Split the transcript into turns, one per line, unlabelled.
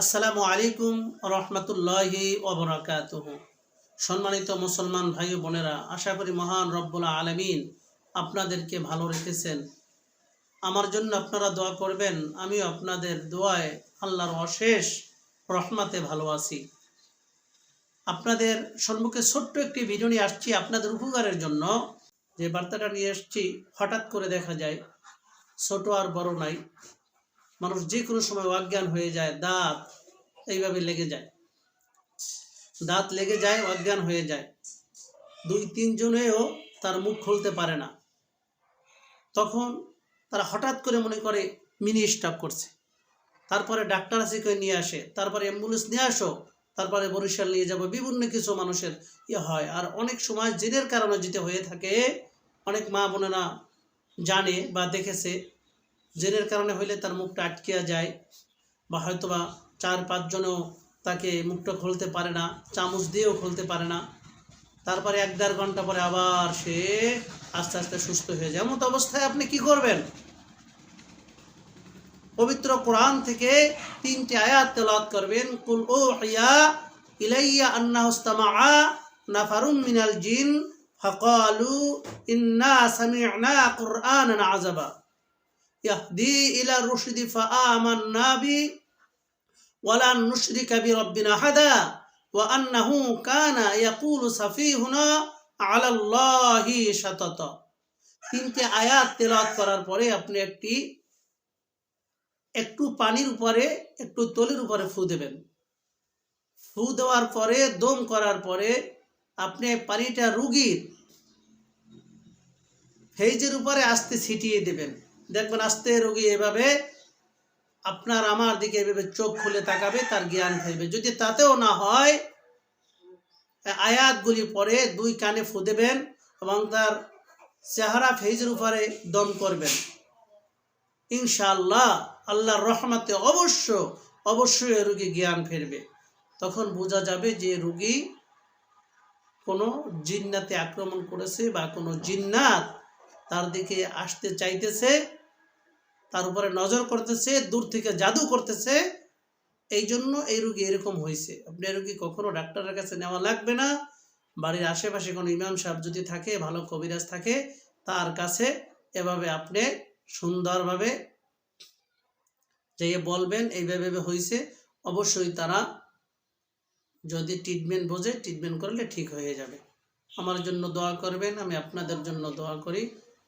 আসসালামু আলাইকুম রহমতুল্লাহি ওবরাকাত সম্মানিত মুসলমান ভাই বোনেরা, আশা করি মহান রব্বুল আলমিন আপনাদেরকে ভালো রেখেছেন। আমার জন্য আপনারা দোয়া করবেন, আমিও আপনাদের দোয়ায় আল্লাহর অশেষ রহমাতে ভালো আছি। আপনাদের সম্মুখে ছোট্ট একটি ভিডিও নিয়ে আসছি আপনাদের উপকারের জন্য। যে বার্তাটা নিয়ে এসছি, হঠাৎ করে দেখা যায়, ছোট আর বড় নাই। মানুষ যে কোনো সময় অজ্ঞান হয়ে যায়, দাঁত এইভাবে লেগে যায়। দাঁত লেগে যায়, অজ্ঞান হয়ে যায়। দুই তিনজনেও তার মুখ খুলতে পারে না। তখন তারা হঠাৎ করে মনে করে, মিনি স্টপ করছে। তারপরে ডাক্তার আছে করে নিয়ে আসে, তারপরে অ্যাম্বুলেন্স নিয়ে আসো, তারপরে বরিশাল নিয়ে যাব, বিভিন্ন কিছু মানুষের ইয়ে হয়। আর অনেক সময় জেনের কারণে যেতে হয়ে থাকে, অনেক মা বোনেরা জানে বা দেখেছে জেনের কারণে হইলে তার মুখটা আটকিয়া যায় বা হয়তোবা চার পাঁচজনও তাকে মুখটা খুলতে পারে না, চামচ দিয়েও খুলতে পারে না। তারপরে এক দেড় ঘণ্টা পরে আবার সে আস্তে আস্তে সুস্থ হয়ে যায়। এমত অবস্থায় আপনি কি করবেন? পবিত্র কোরআন থেকে তিনটি আয়াত তেলাত করবেন, কুল ও হিয়া ইলাইয়া আন্নাহস্তামা নাফারুম মিনাল জিন ফাকালু ইন্না সামি'না কুরআনান আযাবা। ইয়াহদি ইলা রুশদি ফাআমান্না বি ওয়ালা নুশরিকা বিরাব্বিনা হাদা ওয়া আন্নাহু কানা ইয়াকুলু সাফিহুনা আলা আল্লাহি শাতাতা তিনটে আয়াত তেলাওয়াত করার পরে আপনি একটি, একটু পানির উপরে, একটু তলির উপরে ফু দেবেন। ফু দেওয়ার পরে, দম করার পরে আপনি পানিটা রুগীর ফেজের উপরে আস্তে ছিটিয়ে দেবেন। দেখবেন আস্তে রোগী এভাবে আপনার আমার দিকে এভাবে চোখ খুলে তাকাবে, তার জ্ঞান ফেলবে যদি তাতেও না হয়, আয়াতগুলি পরে দুই কানে ফু দেবেন এবং তার চেহারা ফেজের উপরে দম করবেন। ইনশাআল্লাহ আল্লাহর রহমাতে অবশ্য, অবশ্যই রুগী জ্ঞান ফিরবে। তখন বোঝা যাবে যে রুগী কোনো জিন্নাতে আক্রমণ করেছে বা কোনো জিন্নাত তার দিকে আসতে চাইতেছে। তার উপরে নজর করতেছে, দূর থেকে জাদু করতেছে। এই জন্য এই রুগী এরকম হয়েছে। আপনি এই রুগী কখনো ডাক্তারের কাছে নেওয়া লাগবে না। বাড়ির আশেপাশে কোনো ইমাম সাহেব যদি থাকে, ভালো কবিরাজ থাকে, তার কাছে এভাবে আপনি সুন্দরভাবে যেয়ে বলবেন, এইভাবে হয়েছে। অবশ্যই তারা যদি ট্রিটমেন্ট বোঝে ট্রিটমেন্ট করলে ঠিক হয়ে যাবে। আমার জন্য দোয়া করবেন, আমি আপনাদের জন্য দোয়া করি।